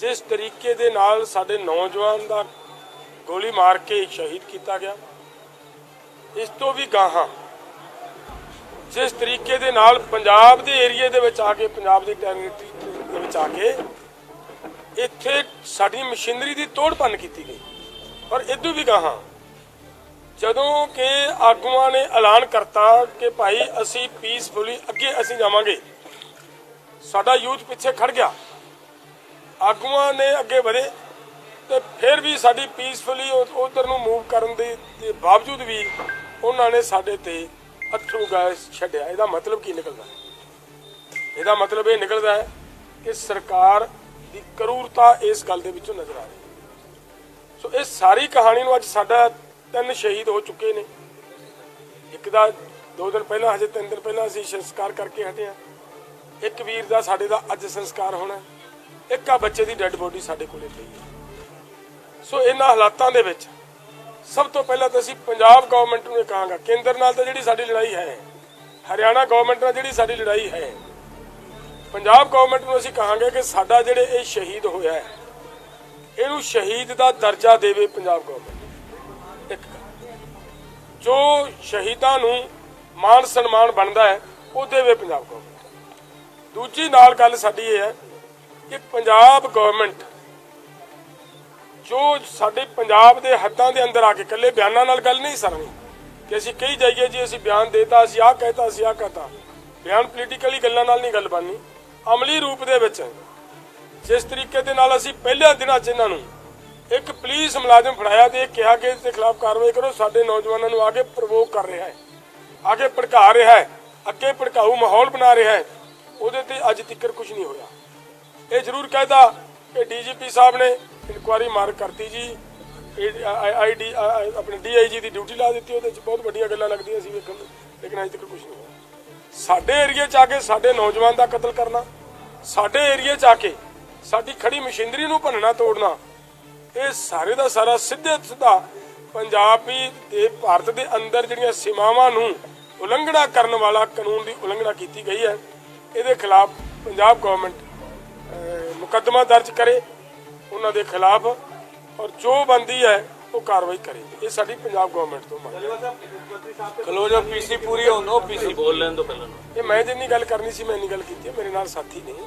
ਜਿਸ ਤਰੀਕੇ ਦੇ ਨਾਲ ਸਾਡੇ ਨੌਜਵਾਨ ਦਾ ਗੋਲੀ ਮਾਰ ਕੇ ਸ਼ਹੀਦ ਕੀਤਾ ਗਿਆ, ਇਸ ਤੋਂ ਵੀ ਗਾਹਾਂ। ਜਿਸ ਤਰੀਕੇ ਦੇ ਨਾਲ ਪੰਜਾਬ ਦੇ ਏਰੀਏ ਦੇ ਵਿੱਚ ਆ ਕੇ, ਪੰਜਾਬ ਦੀ ਟੈਰੀਟਰੀ ਦੇ ਵਿੱਚ ਆ ਕੇ ਇੱਥੇ ਸਾਡੀ ਮਸ਼ੀਨਰੀ ਦੀ ਤੋੜ ਭੰਨ ਕੀਤੀ ਗਈ। ਪਰ ਇਦੋਂ ਵੀ ਗਾਹਾਂ। ਜਦੋਂ ਕਿ ਆਗੂਆਂ ਨੇ ਐਲਾਨ ਕਰਤਾ ਕਿ ਭਾਈ ਅਸੀਂ ਪੀਸਫੁਲੀ ਅੱਗੇ ਅਸੀਂ ਜਾਵਾਂਗੇ, ਸਾਡਾ ਯੂਥ ਪਿੱਛੇ ਖੜ ਗਿਆ। ਆਗੂਆਂ ਨੇ ਅੱਗੇ ਵਧੇ ਤੇ ਫਿਰ ਵੀ ਸਾਡੀ ਪੀਸਫੁਲੀ ਉਧਰ ਨੂੰ ਮੂਵ ਕਰਨ ਦੇ ਬਾਵਜੂਦ ਵੀ ਉਹਨਾਂ ਨੇ ਸਾਡੇ ਤੇ ਅਥਰੂ ਗੈਸ ਛੱਡਿਆ। ਇਹਦਾ ਮਤਲਬ ਕੀ ਨਿਕਲਦਾ ਇਹਦਾ ਮਤਲਬ ਇਹ ਨਿਕਲਦਾ ਹੈ ਕਿ ਸਰਕਾਰ ਦੀ ਕਰੂਰਤਾ ਇਸ ਗੱਲ ਦੇ ਵਿੱਚੋਂ ਨਜ਼ਰ ਆ ਰਹੀ ਹੈ। ਸੋ ਇਹ ਸਾਰੀ ਕਹਾਣੀ ਨੂੰ ਅੱਜ ਸਾਡਾ ਤਿੰਨ ਸ਼ਹੀਦ ਹੋ ਚੁੱਕੇ ਨੇ। ਇੱਕ ਦਾ ਦੋ ਦਿਨ ਪਹਿਲਾਂ, ਹਜੇ ਤਿੰਨ ਦਿਨ ਪਹਿਲਾਂ ਅਸੀਂ ਸੰਸਕਾਰ ਕਰਕੇ ਹਟੇ ਹਾਂ। ਇੱਕ ਵੀਰ ਦਾ ਸਾਡੇ ਦਾ ਅੱਜ ਸੰਸਕਾਰ ਹੋਣਾ ਇੱਕ ਆ ਬੱਚੇ ਦੀ ਡੈੱਡ ਬੋਡੀ ਸਾਡੇ ਕੋਲੇ ਪਈ ਹੈ। ਸੋ ਇਹਨਾਂ ਹਾਲਾਤਾਂ ਦੇ ਵਿੱਚ ਸਭ ਤੋਂ ਪਹਿਲਾਂ ਤਾਂ ਅਸੀਂ ਪੰਜਾਬ ਗਵਰਨਮੈਂਟ ਨੂੰ ਇਹ ਕਹਾਂਗਾ, ਕੇਂਦਰ ਨਾਲ ਤਾਂ ਜਿਹੜੀ ਸਾਡੀ ਲੜਾਈ ਹੈ, ਹਰਿਆਣਾ ਗਵਰਨਮੈਂਟ ਨਾਲ ਜਿਹੜੀ ਸਾਡੀ ਲੜਾਈ ਹੈ, ਪੰਜਾਬ ਗਵਰਨਮੈਂਟ ਨੂੰ ਅਸੀਂ ਕਹਾਂਗੇ ਕਿ ਸਾਡਾ ਜਿਹੜੇ ਇਹ ਸ਼ਹੀਦ ਹੋਇਆ ਹੈ, ਇਹਨੂੰ ਸ਼ਹੀਦ ਦਾ ਦਰਜਾ ਦੇਵੇ ਪੰਜਾਬ ਗਵਰਨਮੈਂਟ ਇੱਕ ਜੋ ਸ਼ਹੀਦਾਂ ਨੂੰ ਮਾਣ ਸਨਮਾਨ ਬਣਦਾ ਹੈ, ਉਹ ਦੇਵੇ ਪੰਜਾਬ ਗਵਰਨਮੈਂਟ ਦੂਜੀ ਨਾਲ ਗੱਲ ਸਾਡੀ ਇਹ ਹੈ ਕਿ ਪੰਜਾਬ ਗਵਰਨਮੈਂਟ ਜੋ ਸਾਡੇ ਪੰਜਾਬ ਦੇ ਹੱਦਾਂ ਦੇ ਅੰਦਰ ਆ ਕੇ ਇਕੱਲੇ ਬਿਆਨਾਂ ਨਾਲ ਗੱਲ ਨਹੀਂ ਸਰਨੀ ਕਿ ਅਸੀਂ ਕਹੀ ਜਾਈਏ ਜੀ, ਅਸੀਂ ਬਿਆਨ ਦੇਤਾ, ਅਸੀਂ ਆਹ ਕਹਿਤਾ, ਅਸੀਂ ਆਹ ਕਹਤਾ ਬਿਆਨ ਪੋਲੀਟੀਕਲੀ ਗੱਲਾਂ ਨਾਲ ਨਹੀਂ ਗੱਲ ਬਣਨੀ। ਅਮਲੀ ਰੂਪ ਦੇ ਵਿੱਚ ਜਿਸ ਤਰੀਕੇ ਦੇ ਨਾਲ ਅਸੀਂ ਪਹਿਲਿਆਂ ਦਿਨਾਂ 'ਚ ਇਹਨਾਂ ਨੂੰ ਇੱਕ ਪੁਲਿਸ ਮੁਲਾਜ਼ਮ ਫੜਾਇਆ ਤੇ ਕਿਹਾ ਕਿ ਇਸ ਦੇ ਖਿਲਾਫ ਕਾਰਵਾਈ ਕਰੋ, ਸਾਡੇ ਨੌਜਵਾਨਾਂ ਨੂੰ ਆਗੇ ਪ੍ਰਵੋਕ ਕਰ ਰਿਹਾ ਹੈ। ਆਗੇ ਭੜਕਾ ਰਿਹਾ ਹੈ। ਅੱਗੇ ਭੜਕਾਊ ਮਾਹੌਲ ਬਣਾ ਰਿਹਾ ਹੈ। ਉਹਦੇ ਤੇ ਅੱਜ ਤੱਕ ਕੁਝ ਨਹੀਂ ਹੋਇਆ ਇਹ ਜ਼ਰੂਰ ਕਹਿਦਾ ਕਿ ਡੀਜੀਪੀ ਸਾਹਿਬ ਨੇ ਇਨਕੁਆਰੀ ਮਾਰ ਕਰਤੀ ਜੀ। ਆਈਡੀ ਆਪਣੇ ਡੀਆਈਜੀ ਦੀ ਡਿਊਟੀ ਲਾ ਦਿੱਤੀ, ਉਹਦੇ ਚ ਬਹੁਤ ਵੱਡੀਆਂ ਗੱਲਾਂ ਲੱਗਦੀਆਂ ਸੀ ਵੇਖਣ ਨੂੰ, ਲੇਕਿਨ ਅਜੇ ਤੱਕ ਕੁਝ ਨਹੀਂ ਹੋਇਆ। ਸਾਡੇ ਏਰੀਏ ਚ ਆ ਕੇ ਸਾਡੇ ਨੌਜਵਾਨ ਦਾ ਕਤਲ ਕਰਨਾ, ਸਾਡੇ ਏਰੀਏ ਚ ਆ ਕੇ ਸਾਡੀ ਖੜੀ ਮਸ਼ੀਨਰੀ ਨੂੰ ਭੰਨਣਾ, ਤੋੜਨਾ, ਇਹ ਸਾਰੇ ਦਾ ਸਾਰਾ ਸਿੱਧੇ ਸਿੱਧਾ ਪੰਜਾਬੀ ਤੇ ਭਾਰਤ ਦੇ ਅੰਦਰ ਜਿਹੜੀਆਂ ਸੀਮਾਵਾਂ ਨੂੰ ਉਲੰਘਣਾ ਕਰਨ ਵਾਲਾ ਕਾਨੂੰਨ ਦੀ ਉਲੰਘਣਾ ਕੀਤੀ ਗਈ ਹੈ, ਇਹਦੇ ਖਿਲਾਫ ਪੰਜਾਬ ਗਵਰਨਮੈਂਟ ਮੁਕੱਦਮਾ ਦਰਜ ਕਰੇ ਉਹਨਾਂ ਦੇ ਖਿਲਾਫ ਔਰ ਜੋ ਬੰਦੀ ਹੈ ਉਹ ਕਾਰਵਾਈ ਕਰੇ। ਇਹ ਸਾਡੀ ਪੰਜਾਬ ਗਵਰਨਮੈਂਟ ਤੋਂ ਮੰਗ ਹੈ। ਕਲੋਜ਼ ਆਫ ਪੀਸੀ ਪੂਰੀ ਹੋਣ ਦੋ ਪੀਸੀ ਬੋਲ ਲੈਣ ਤੋਂ ਪਹਿਲਾਂ। ਇਹ ਮੈਂ ਜਿੰਨੀ ਗੱਲ ਕਰਨੀ ਸੀ ਮੈਂ ਇੰਨੀ ਗੱਲ ਕੀਤੀ ਮੇਰੇ ਨਾਲ ਸਾਥੀ ਨੇ। ਅਹ,